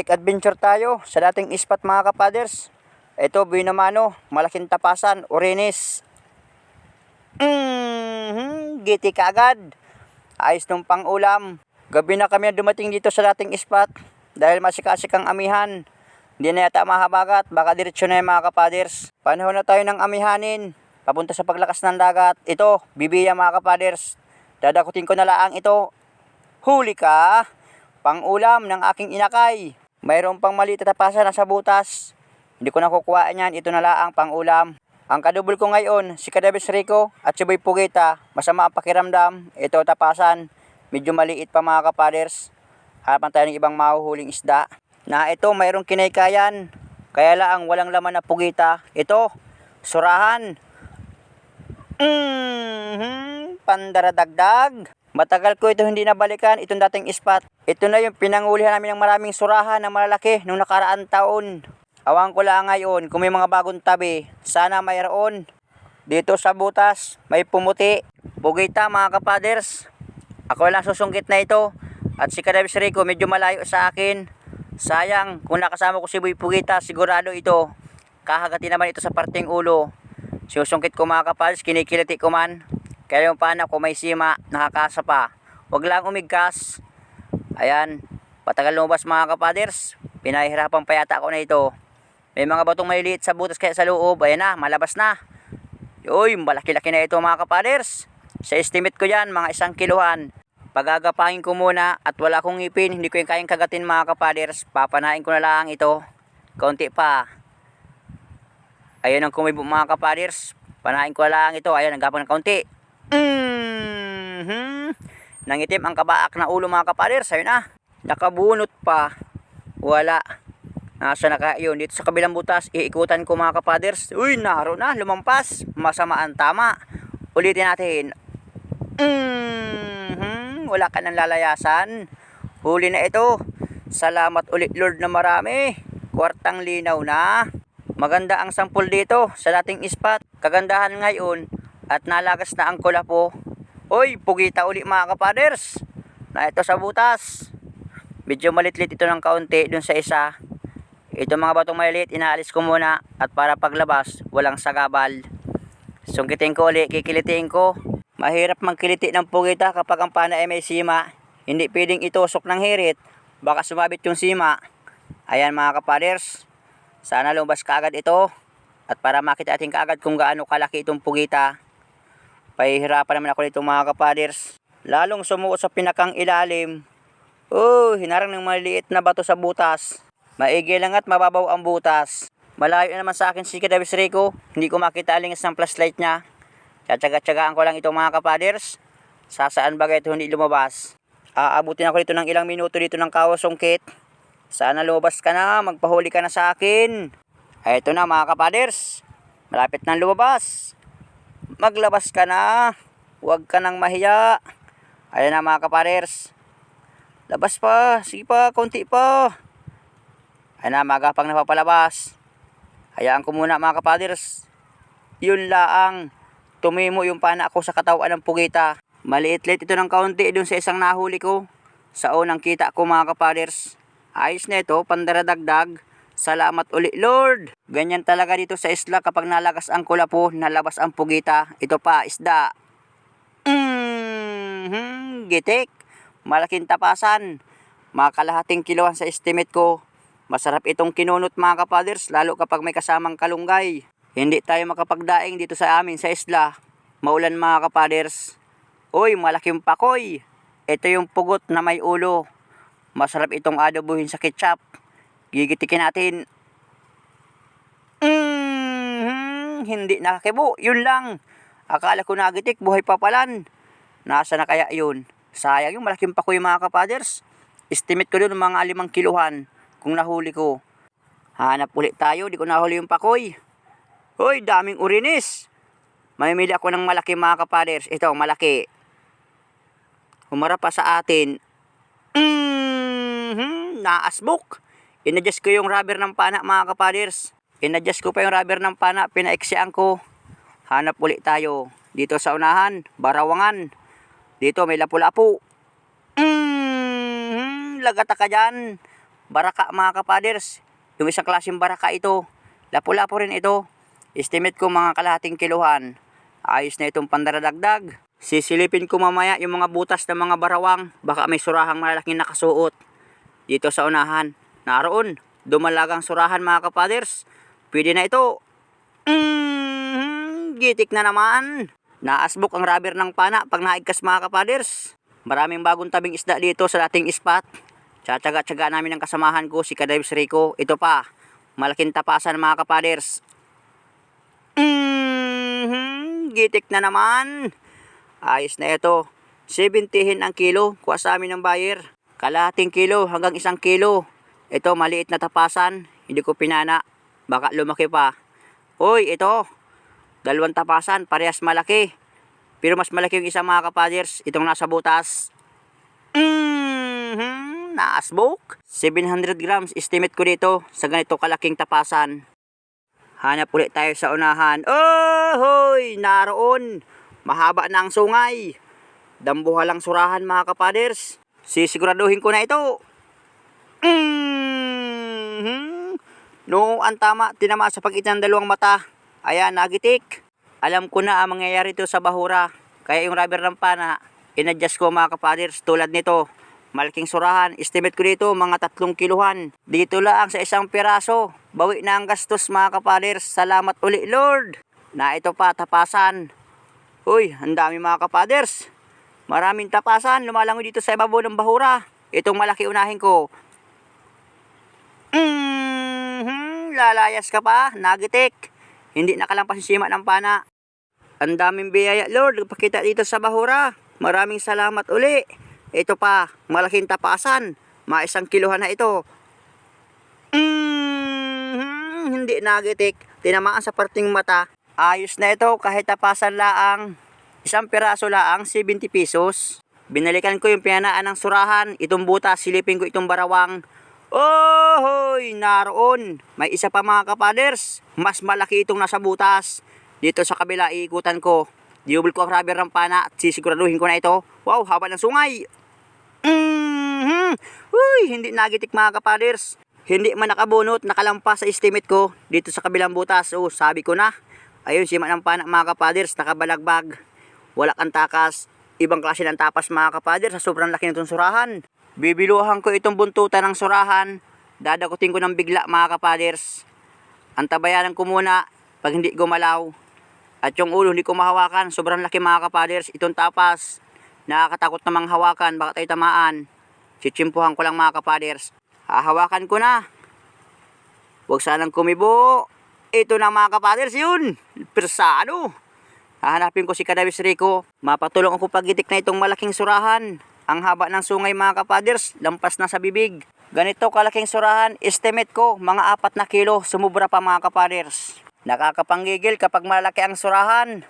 Balik adventure tayo sa dating ispat mga kapaders. Ito, Binamano, malaking tapasan, Orinis. Mm-hmm, giti ka agad. Ayos nung pang-ulam. Gabi na kami dumating dito sa dating ispat dahil masikasik ang amihan. Hindi na yata mahabagat, baka diretsyo na yung mga kapaders. Panahon na tayo ng amihanin. Papunta sa paglakas ng dagat. Ito, bibiya mga kapaders. Dadakutin ko na laang ito. Huli ka! Pang-ulam ng aking inakay. Mayroon pang maliit na sa butas. Hindi ko nakukuha yan. Ito na laang pang-ulam. Ang kadubol ko ngayon, si Kadabes Rico at si Boy Pugita. Masama ang pakiramdam. Ito tapasan. Medyo maliit pa mga kapaders. Harapan tayo ng ibang mahuhuling isda. Na ito, mayroong kinaykayan. Kaya lang walang laman na pugita. Ito, surahan. Mm-hmm, pandaradagdag. Matagal ko ito hindi nabalikan, itong dating ispat. Ito na yung pinangulihan namin ng maraming surahan na malalaki nung nakaraan taon. Awang ko lang ngayon kung may mga bagong tabi, sana mayroon. Dito sa butas, may pumuti. Bugita mga kapaders. Ako lang susungkit na ito. At si Kadabis Rico medyo malayo sa akin. Sayang, kung nakasama ko si Boy Pugita, sigurado ito. Kahagati naman ito sa parting ulo. Susungkit ko mga kapaders, kinikiliti ko man. Kaya yung panak ko may sima, nakakasa pa. Huwag lang umigkas. Ayan, patagal lumabas mga kapaders. Pinahirapan pa yata ako na ito. May mga batong maliliit sa butas kaya sa loob. Ayan na, malabas na. Uy, malaki-laki na ito mga kapaders. Sa estimate ko yan, mga isang kiluhan. Pagagapangin ko muna at wala akong ngipin, hindi ko yung kayang kagatin mga kapaders. Papanain ko na lang ito. Kaunti pa. Ayun ang kumibo mga kapaders. Panain ko lang ito. Ayun, nagapang ng kaunti. Mm-hmm. Nangitim ang kabaak na ulo mga kapaders. Ayun na. Nakabunot pa. Wala. Nasa na kaya yun. Dito sa kabilang butas, iikutan ko mga kapaders. Uy, naro na. Lumampas. Masama ang tama. Ulitin natin. Mm-hmm. Wala ka ng lalayasan. Huli na ito. Salamat ulit Lord na marami. Kwartang linaw na. Maganda ang sampol dito sa dating ispat. Kagandahan ngayon at nalagas na ang kulapo. Hoy, pugita uli mga kapaders. Na ito sa butas. Medyo malitlit ito ng kaunti dun sa isa. Ito mga batong maliit, inaalis ko muna at para paglabas, walang sagabal. Sungkitin ko uli, kikilitiin ko. Mahirap magkiliti ng pugita kapag ang pana ay may sima. Hindi pwedeng itusok ng hirit, baka sumabit yung sima. Ayan mga kapaders, sana lumabas kaagad ito. At para makita ating kaagad kung gaano kalaki itong pugita, pahihirapan naman ako nito mga kapaders. Lalong sumuot sa pinakang ilalim. Oh, hinarang ng maliit na bato sa butas. Maigi lang at mababaw ang butas. Malayo naman sa akin si Kadabis Rico. Hindi ko makita alingas ng flashlight niya. Tsatsaga-tsagaan ko lang itong mga kapaders. Sasaan bagay ito hindi lumabas. Aabutin ako dito ng ilang minuto dito ng kawasungkit. Sana lumabas ka na, magpahuli ka na sa akin. Ito na mga kapaders. Malapit na lumabas. Maglabas ka na. Huwag ka nang mahiya. Ayan na mga kapaders. Labas pa. Sige pa, konti pa. Ayan na, magapang napapalabas. Hayaan ko muna mga kapaders. Yun laang. Tumimo yung pana ako sa katawan ng pugita. Maliit-liit ito ng kaunti dun sa isang nahuli ko. Sa unang kita ko mga kapaders. Ayos na ito, pandaradagdag. Salamat uli Lord. Ganyan talaga dito sa isla kapag nalagas ang kulapo, nalabas ang pugita. Ito pa, isda. Mm-hmm, gitik. Malaking tapasan. Mga kalahating kiloan sa estimate ko. Masarap itong kinunot mga kapaders, lalo kapag may kasamang kalunggay. Hindi tayo makapagdaing dito sa amin sa isla. Maulan mga kapaders. Uy, malaking pakoy. Ito yung pugot na may ulo. Masarap itong adobuhin sa ketchup. Gigitikin natin. Mm, hindi nakakibo. Yun lang. Akala ko nagitik, buhay pa palan. Nasa na kaya yun? Sayang yung malaking pakoy mga kapaders. Estimate ko doon mga limang kiluhan kung nahuli ko. Hanap ulit tayo, di ko nahuli yung pakoy. Hoy, daming urinis. Mamimili ako ng malaki mga kapaders. Ito, malaki. Humarap pa sa atin. Mm-hmm, naasbok. Inadjust ko yung rubber ng pana mga kapaders. Inadjust ko pa yung rubber ng pana, pinaiksian ko. Hanap ulit tayo. Dito sa unahan, barawangan. Dito may lapu-lapu. Mm-hmm, lagata ka dyan. Baraka mga kapaders. Yung isang klaseng baraka ito. Lapu-lapu rin ito. Estimate ko mga kalahating kiluhan. Ayos na itong pandaradagdag. Sisilipin ko mamaya yung mga butas ng mga barawang. Baka may surahang malaking nakasuot. Dito sa unahan. Naroon. Dumalagang surahan mga kapaders. Pwede na ito. Mm, gitik na naman. Naasbok ang rubber ng pana pag naigkas mga kapaders. Maraming bagong tabing isda dito sa dating spot. Tsatsaga-tsaga namin ng kasamahan ko si Kadives Rico. Ito pa. Malaking tapasan mga kapaders. Mm, gitik na naman. Ayos na ito. 70 ang kilo. Kuha sa amin ng buyer. Kalahating kilo hanggang isang kilo. Ito maliit na tapasan. Hindi ko pinana. Baka lumaki pa. Uy, ito. Dalawang tapasan. Parehas malaki. Pero mas malaki yung isang mga kapaders. Itong nasa butas. Mm-hmm, naasbok. 700 grams. Estimate ko dito sa ganito kalaking tapasan. Hanap ulit tayo sa unahan. Oh, hoy, naroon. Mahaba na ang sungay. Dambuha lang surahan mga kapaders. Sisiguraduhin ko na ito. Mm-hmm. No, ang tama, tinama sa pagitan ng dalawang mata. Ayan, nagitik. Alam ko na ang mangyayari ito sa bahura. Kaya yung rubber ng pana, inadjust ko mga kapaders tulad nito. Malaking surahan, estimate ko dito mga tatlong kiluhan. Dito lang sa isang piraso. Bawi na ang gastos mga kapaders. Salamat uli Lord. Na ito pa, tapasan. Uy, ang dami mga kapaders. Maraming tapasan, lumalangoy dito sa ibabaw ng bahura. Itong malaki unahin ko. Mm-hmm, lalayas ka pa, nagitik. Hindi nakalampas yung sima ng pana. Ang daming biyaya, Lord. Pakita dito sa bahura. Maraming salamat uli. Ito pa, malaking tapasan. Mga isang kiluhan na ito. Mm, hindi nagitik. Tinamaan sa parting mata. Ayos na ito kahit tapasan laang. Isang piraso laang, 70 pesos. Binalikan ko yung pinanaan ng surahan. Itong butas, silipin ko itong barawang. Oh, hoy, naroon. May isa pa mga kapaders. Mas malaki itong nasa butas. Dito sa kabila, iikutan ko. Diubol ko ang rubber ng pana at sisiguraduhin ko na ito. Wow, haba ng sungay. Mm-hmm. Uy, hindi nagitik mga kapaders. Hindi man nakabunot, nakalampas sa estimate ko dito sa kabilang butas. Oh, sabi ko na. Ayun, si ng pana mga kapaders, nakabalagbag. Wala kang takas. Ibang klase ng tapas mga kapaders sa sobrang laki nitong surahan. Bibiluhan ko itong buntutan ng surahan. Dadakutin ko ng bigla mga kapaders. Antabayanan ko muna pag hindi gumalaw. At yung ulo hindi ko mahawakan. Sobrang laki mga kapaders. Itong tapas. Nakakatakot namang hawakan. Baka tayo tamaan. Chichimpuhan ko lang mga kapaders. Hahawakan ko na. Huwag sanang kumibo. Ito na mga kapaders yun. Persado. Hahanapin ko si Kadawis Rico. Mapatulong ako pagitik na itong malaking surahan. Ang haba ng sungay mga kapaders, lampas na sa bibig. Ganito kalaking surahan, estimate ko, mga apat na kilo, sumubra pa mga kapaders. Nakakapanggigil kapag malaki ang surahan.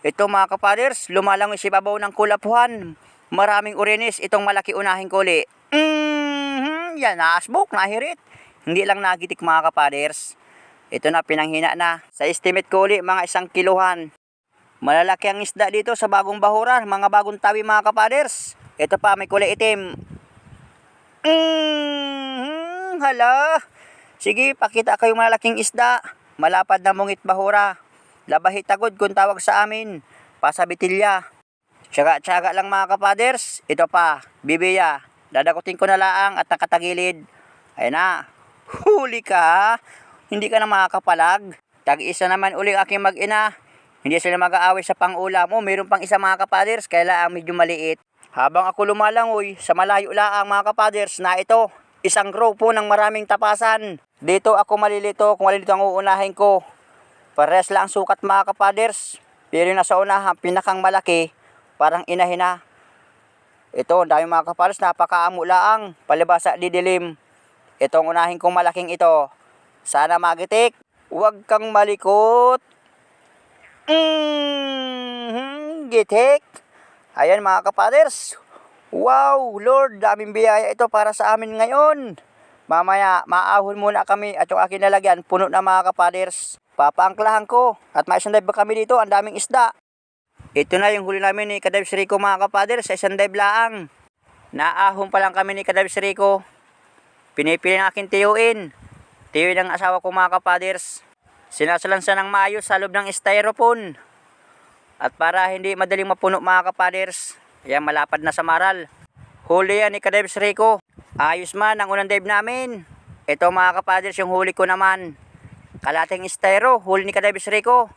Ito mga kapaders, lumalangoy si babaw ng kulapuhan. Maraming urinis itong malaki unahing kuli. Mm-hmm, yan, naasbok, nahirit. Hindi lang nagitik mga kapaders. Ito na, pinanghina na. Sa estimate ko uli, mga isang kiluhan. Malalaki ang isda dito sa bagong bahuran, mga bagong tawi mga kapaders. Ito pa, may kulay itim. Mm, hala. Sige, pakita kayong malaking isda. Malapad na mungit bahura. Labahit tagod kung tawag sa amin. Pasabitilya. Tsaga-tsaga lang mga kapaders. Ito pa, bibiya. Dadakutin ko na laang at nakatagilid. Ayun na. Huli ka. Hindi ka na makakapalag. Tag-isa naman uli aking mag-ina. Hindi sila mag-aaway sa pang-ulam mo. Mayroon pang isa mga kapaders. Kaya ang medyo maliit. Habang ako lumalangoy sa malayo laang mga kapaders na ito, isang grupo ng maraming tapasan. Dito ako malilito kung malilito ang uunahin ko. Pares lang ang sukat mga kapaders. Pero yung nasa unahan, pinakang malaki, parang inahin na. Ito, dami mga kapares, napakaamo laang. Palibasa didilim. Itong unahin kong malaking ito. Sana magitik. Huwag kang malikot. Mm, gitik. Ayan mga kapaders. Wow, Lord, daming biyaya ito para sa amin ngayon. Mamaya, maahon muna kami at yung aking lalagyan, puno na mga kapaders. Papaangklahan ko at maisang dive ba kami dito, ang daming isda. Ito na yung huli namin ni Kadives Rico mga kapaders sa isang dive laang. Naahon pa lang kami ni Kadives Rico. Pinipili ng aking tiyuin. Tiyuin ng asawa ko mga kapaders. Sinasalansa ng maayos sa loob ng styrofoam. At para hindi madaling mapuno mga kapaders, yan malapad na sa maral. Huli yan ni Kadives Rico. Ayos man ang unang dive namin. Ito mga kapaders yung huli ko naman. Kalating styro, huli ni Kadives Rico.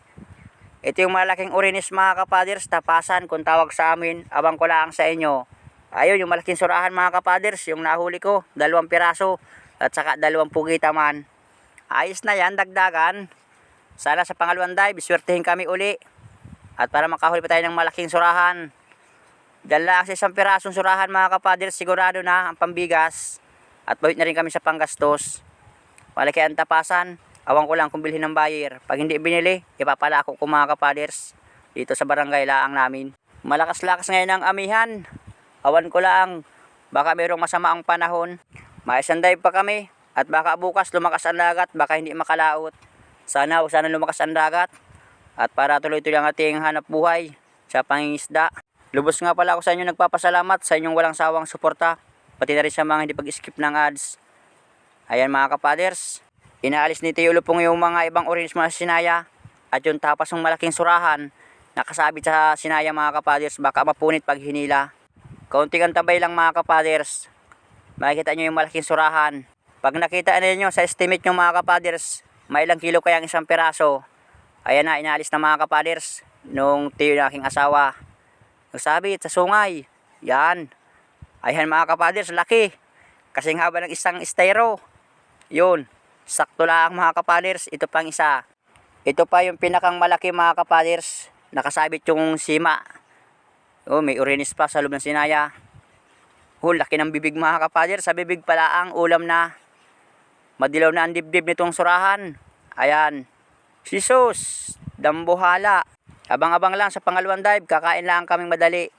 Ito yung malaking orinis mga kapaders, tapasan kung tawag sa amin, abang ko lang sa inyo. Ayun, yung malaking surahan mga kapaders, yung nahuli ko, dalawang piraso, at saka dalawang pugita man. Ayos na yan, dagdagan. Sana sa pangalawang dive, swertihin kami uli. At para makahuli pa tayo ng malaking surahan. Dala sa isang pirasong surahan mga kapaders, sigurado na ang pambigas. At bawit na rin kami sa panggastos. Malaki ang tapasan. Awang ko lang kung bilhin ng buyer. Pag hindi binili, ipapalako ko mga kapaders. Dito sa barangay laang namin. Malakas-lakas ngayon ang amihan. Awan ko lang. Baka mayroong masama ang panahon. Maisan dive pa kami. At baka bukas lumakas ang dagat. Baka hindi makalaot. Sana o sana lumakas ang dagat. At para tuloy-tuloy ang ating hanap buhay sa pangingisda. Lubos nga pala ako sa inyo nagpapasalamat sa inyong walang sawang suporta. Pati na rin sa mga hindi pag-skip ng ads. Ayan mga kapaders. Inaalis ni Tio Lupong yung mga ibang orange mga sinaya at yung tapas ng malaking surahan nakasabit sa sinaya mga kapaders baka mapunit pag hinila. Kaunting ang tabay lang mga kapaders. Makikita nyo yung malaking surahan. Pag nakita ninyo sa estimate nyo mga kapaders, may ilang kilo kayang isang piraso. Ayan na, inaalis na mga kapaders nung tiyo ng aking asawa. Nagsabit sa sungay. Yan. Ayan mga kapaders, laki. Kasing haba ng isang estero. Yun. Sakto lang mga kapaders. Ito pang isa. Ito pa yung pinakang malaki mga kapaders. Nakasabit yung sima. Oh, may urinis pa sa loob ng sinaya. Oh, laki ng bibig mga kapaders. Sa bibig pala ang ulam na. Madilaw na ang dibdib nitong surahan. Ayan. Sisus. Dambuhala. Abang-abang lang sa pangalawang dive. Kakain lang kaming madali.